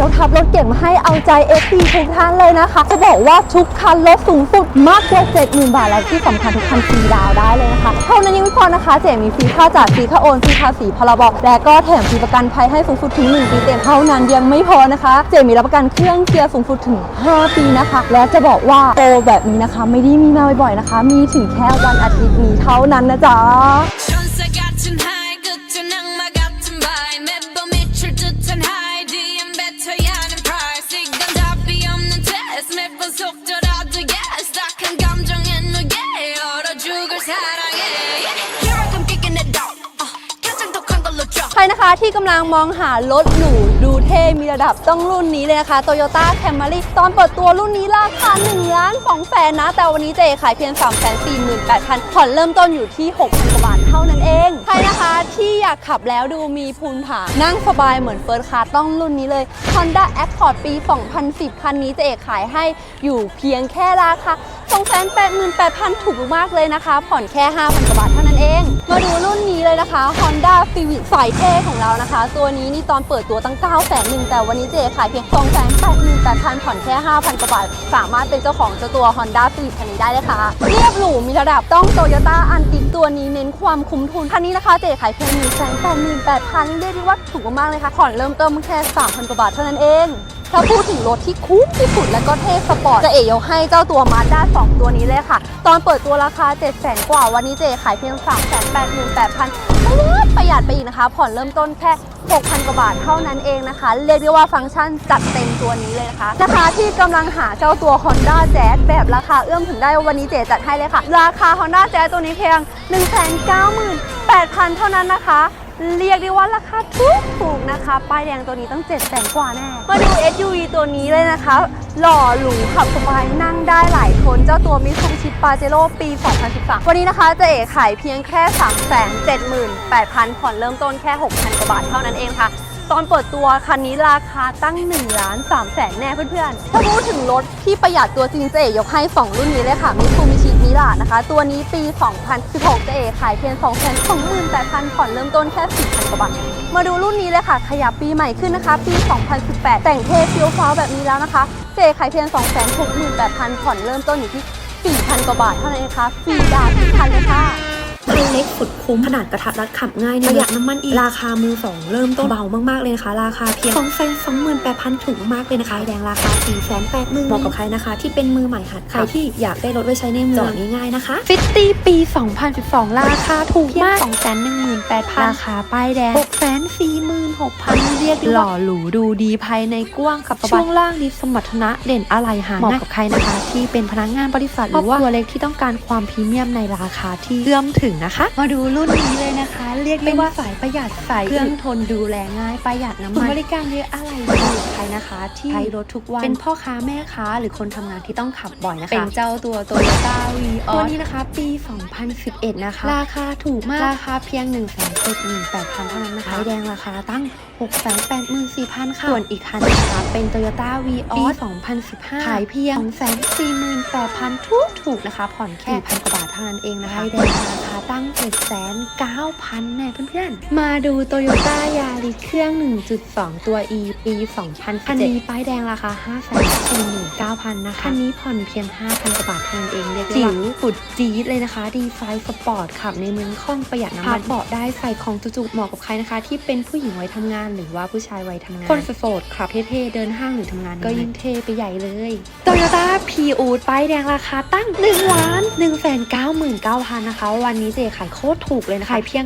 ยกทัพรถเก่งมาให้เอาใจ FC ทุกท่านเลยนะคะ จะบอกว่าทุกคันลดสูงสุดมากกว่า70,000 บาท และที่สำคัญทุกคันฟรีดาวได้เลยนะคะ เท่านั้นยังไม่พอนะคะ เจมีฟรีค่าจัดฟรีค่าโอนฟรีภาษีพรบและก็แถมฟรีประกันภัยให้สูงสุดถึง 1 ปีเต็มเท่านั้นยังไม่พอนะคะ เจมีรับประกันเครื่องเกียร์สูงสุดถึง 5 ปีนะคะ และจะบอกว่าโปรแบบนี้นะคะ ไม่ได้มีมาบ่อยๆนะคะ มีถึงแค่วันอาทิตย์นี้เท่านั้นนะจ๊ะ คะที่กำลังมองหารถหรูดูเท่มีระดับต้องรุ่นนี้เลยนะคะ Toyota Camry ตอนเปิดตัวรุ่นนี้ราคา1ล้าน2แสนนะ แต่วันนี้เจขายเพียง 3 4 8 0 0 0ผ่อนเริ่มต้นอยู่ที่ 6,000กว่าบาทเท่านั้นเอง ใครนะคะที่อยากขับแล้วดูมีภูมิฐานนั่งสบายเหมือนเฟิร์สคาร์ต้องรุ่นนี้เลย Honda Accord ปี 2010 คันนี้เจขายให้อยู่เพียงแค่ราคา 288,000 ถูกมากเลยนะคะ ผ่อนแค่ 5,000กว่าบาทเท่านั้นเอง มาดูรุ่นนี้เลยนะคะ Honda Civic สายเท่ของเรานะคะ ตัวนี้นี่ตอนเปิดตัวตั้ง9 0 0 0 0 0แต่วันนี้เจขายเพียง 288,000 ผ่อนแค่ 5,000กว่าบาท สามารถเป็นเจ้าของเจ้าตัว Honda Civic คันนี้ได้เลยค่ะ เรียบหรูมีระดับต้อง Toyota a n t i q ตัวนี้เน้นความคุ้มทุนคันนี้นะคะ เจขายเพียง188,000เรียกได้ว่าถูกมากเลยค่ะ ผ่อนเริ่มต้นแค่ 3,000กว่าบาทเท่านั้นเองถ้าพูดถึงรถที่คุ้มที่สุดและก็เท่สปอร์ตจะเอ๋ยกให้เจ้าตัว Mazda 2ตัวนี้เลยค่ะ ตอนเปิดตัวราคา 7 0 0 0 0 0กว่า วันนี้เจขายเพียง 3 8 8 0 0 0ประหยัดไปอีกนะคะ ผ่อนเริ่มต้นแค่6,000 กว่าบาทเท่านั้นเองนะคะ เรียกได้ว่าฟังก์ชันจัดเต็มตัวนี้เลยนะคะนะคะที่กำลังหาเจ้าตัว Honda Jazz แบบราคาเอื้อมถึงได้วันนี้เจจัดให้เลยค่ะ ราคา Honda Jazz ตัวนี้เพียง 198,000 เท่านั้นนะคะ เรียกได้ว่าราคาถูกถูกนะคะ ป้ายแดงตัวนี้ต้อง7 0 0 0 0กว่าแน่ มาดู SUV ตัวนี้เลยนะคะ หล่อหรูขับสบายนั่งได้หลายคน เจ้าตัวมิซูบิชิปาเจโร่ปี 2013 วันนี้นะคะจะเอกขายเพียงแค่ 378,000ผ่อนเริ่มต้นแค่ 6,000 กว่าบาทเท่านั้นเองค่ะ ตอนเปิดตัวคันนี้ราคาตั้ง1ล้าน3แสนแน่เพื่อนๆ ถ้าพูดถึงรถที่ประหยัดตัวจริงเจเอ๋ยกให้ 2 รุ่นนี้เลยค่ะมิซูบิชิมิรานะคะ ตัวนี้ปี 2016เจเอ๋ขายเพียง 228,000ผ่อนเริ่มต้นแค่ 4,000 กว่าบาท มาดูรุ่นนี้เลยค่ะ ขยับปีใหม่ขึ้นนะคะ ปี 2018 แต่งเทเฟียวฟ้าแบบนี้แล้วนะคะ เจขายเพียง 268,000ผ่อนเริ่มต้นอยู่ที่4,000 กว่าบาทเท่านั้นเองค่ะฟรีดาวน์ทุกคันเลยค่ะ คันเล็กสุดคุ้มขนาดกระทัดรัดขับง่ายประหยัดน้ำมันอีก ราคามือสองเริ่มต้นเบามากๆเลยนะคะ ราคาเพียง2องแสนสองหมื่นแปดพันถูกมากๆเลยนะคะแดงราคา4ี่แสนแปดหมื่นเหมาะกับใครนะคะ ที่เป็นมือใหม่หัดขับใครที่อยากได้รถไว้ใช้ในเมืองจอดง่ายๆนะคะฟิตตี้ปี 2012 ราคาถูกมาก218,000ราคาป้ายแดง646,000เรียกได้ว่าหล่อหรูดูดีภายในกว้างขับสบายช่วงล่างดีสมรรถนะเด่นอะไรหาเหมาะกับใครนะคะ ที่เป็นพนักงานบริษัทหรือว่าตัวเล็กที่ต้องการความพรีเมียมในราคาที่เอื้อมถึงนะคะ มาดูรุ่นนี้เลยนะคะ เรียกได้ว่าสายประหยัดสายเครื่องทนดูแลง่ายประหยัดน้ำมันบริการเยอะอะไรดีกับใครนะคะ ที่ใช้รถทุกวันเป็นพ่อค้าแม่ค้า หรือคนทำงานที่ต้องขับบ่อยนะคะ เป็นเจ้าตัว Toyota v ีออตัวนี้นะคะ ปี 2011 นะคะ ราคาถูกมาก ราคาเพียง 1 7 1 8 0 0 0เท่านั้นนะคะป้ายแดงราคาตั้ง 684,000 ค่ะ ส่วนอีกคันนะคะเป็น Toyota v ีออ2015 ขายเพียง 248,000ถูกถูกๆนะคะ ผ่อนแค่4,000กว่าบาทเท่านั้นเองนะคะป้ายแดงราคาตั้ง 7,9,000แน่เพื่อนๆ มาดู Toyota Yaris เครื่อง 1.2 ตัว E ปี 2017คันนี้ป้ายแดงราคา 549,000 นะคะ คันนี้ผ่อนเพียง 5,000กว่าบาทเท่านั้นเองเรียกได้ว่าจิ๋วสุดจี๊ดเลยนะคะ ดีไซน์สปอร์ตขับในเมืองคล่องประหยัดน้ำมันเบาะได้ใส่ของจุกๆเหมาะกับใครนะคะ ที่เป็นผู้หญิงวัยทำงานหรือว่าผู้ชายวัยทำงาน คนโสดๆขับเท่ๆเดินห้างหรือทำงานก็ยิ่งเท่ไปใหญ่เลย Toyota p ีอูดป้ายแดงราคาตั้ง1ล้าน1แสน99,000นะคะ วันนี้เจ๊ขายโคตรถูกเลยนะคะขายเพียง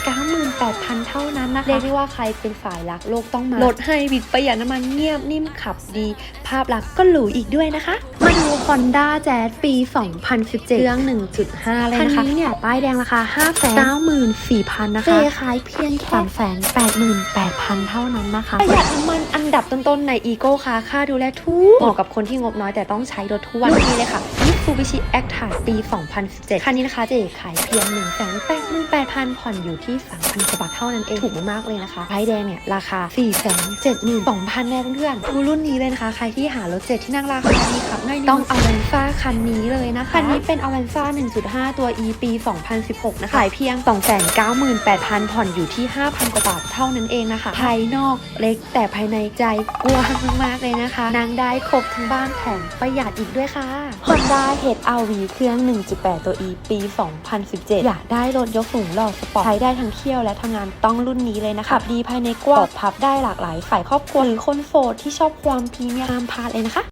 298,000 เท่านั้นนะคะ เรียกได้ว่าใครเป็นสายรักโลกต้องมาลดให้บิดประหยัดน้ำมันเงียบนิ่มขับดี ภาพลักษณ์ก็หรูอีกด้วยนะคะ มาดู Honda Jazz ปี 2017 เครื่อง 1.5 เลยนะคะคันนี้เนี่ยป้ายแดงราคา 594,000 นะคะ เจ๊ขายเพียงแค่ 388,000 เท่านั้นนะคะประหยัดน้ำมันอันดับต้นๆใน Eco ค่ะค่าดูแลทุกเหมาะกับคนที่งบน้อยแต่ต้องใช้รถทุกวันนี้เลยค่ะ นิส Mitsubishi a c t r a ปี 2017 คันนี้นะคะเจ๊ขายเพียง 1 8 8 0 0 0ผ่อนอยู่ที่ 3,000กว่าบาทเท่านั้นเองถูกมากๆเลยนะคะไพแดงเนี่ย ราคา 4 7 2 0 0 0แน่เพื่อนๆดูรุ่นนี้เลยนะคะ ใครที่หารถเจ็ดที่นั่งราคาดีขับง่ายต้องเอาเลนซ่าคันนี้เลยนะคะคันนี้เป็นอ v ล n นซ่า1.5 ตัว E ปี 2016 นะคะขายเพียง 298,000 ผ่อนอยู่ที่ 5,000กว่าบาทเท่านั้นเองนะคะ ภายนอกเล็กแต่ภายในใจกว้างมากๆเลยนะคะนั่งได้ครบทั้งบ้านแถมประหยัดอีกด้วยค่ะ Honda HR-V เครื่อง 1.8 ตัว E ปี 2017 อยากได้รถยกสูงหล่อสปอร์ตใช้ได้ทั้งเที่ยวและทำงานต้องรุ่นนี้เลยนะคะขับดีภายในกว้างพับได้หลากหลายฝ่ายครอบครัวหรือคนโสดที่ชอบความพรีเมียมห้ามพลาดเลยนะคะ